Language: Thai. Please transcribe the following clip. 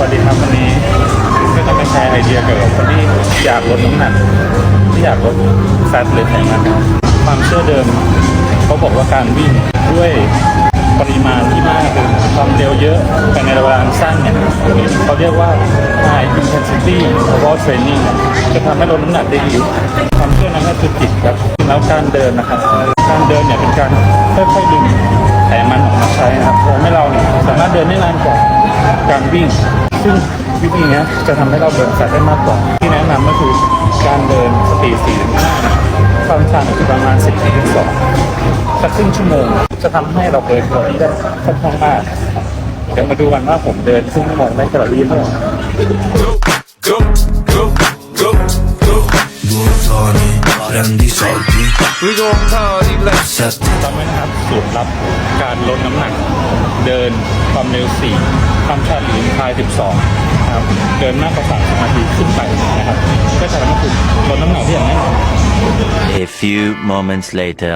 วัสดีครับวันนี้ก็จะมาแชร์ไอเดียเกี่ยวกับคนที่อยากลดน้ำหนักที่อยากลดแฟตหรือไขมันครับความเชื่อเดิมเขาบอกว่าการวิ่งด้วยปริมาณที่มากคือความเร็วเยอะภายในเวลาสั้นเนี่ยเขาเรียกว่า high intensity interval training จะทำให้ลดน้ำหนักได้ดีความเชื่อนั้นก็คือผิดครับแล้วการเดินนะครับ การเดินเนี่ยเป็นการค่อยๆดึงไขมันออกมาใช้นะครับทำให้เราเนี่ยสามารถเดินได้นานกว่าการวิ่ง ซึ่งวิธีนี้จะทำให้เราเบินแฟตได้มากกว่า ที่แนะนำก็คือการเดินสปีด4-5ความชันอยู่ประมาณ10-12สักครึ่งชั่วโมง จะทำให้เราเบิร์นแคลอรี่ได้ค่อนข้างมากเดี๋ยวมาดูกันว่าผมเดินครึ่งชั่วโมงได้แคลอรี่เท่าไหร่ go, go, go, go. Buongiorno, prendi i soldi, We gon' party like sette จำไว้นะครับสูตรลับการลดน้ำหนัก เดินความเร็ว4 ความชาติหรือพาย 12นะครับเดินมากกว่า30นาทีขึ้นไปนะครับก็จะทำให้คุณลดน้ำหนักได้อย่างแน่นอน A few moments later.